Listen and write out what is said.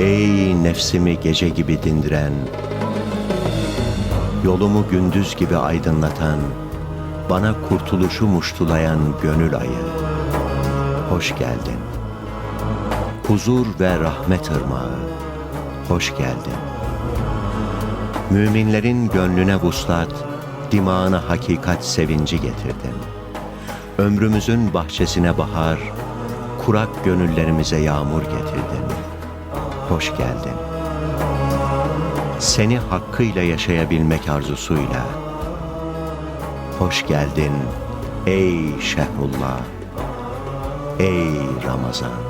Ey nefsimi gece gibi dindiren, yolumu gündüz gibi aydınlatan, bana kurtuluşu muştulayan gönül ayı, hoş geldin. Huzur ve rahmet ırmağı, hoş geldin. Müminlerin gönlüne vuslat, dimağına hakikat sevinci getirdin.'' Ömrümüzün bahçesine bahar, kurak gönüllerimize yağmur getirdin. Hoş geldin. Seni hakkıyla yaşayabilmek arzusuyla. Hoş geldin ey Şehrullah, ey Ramazan.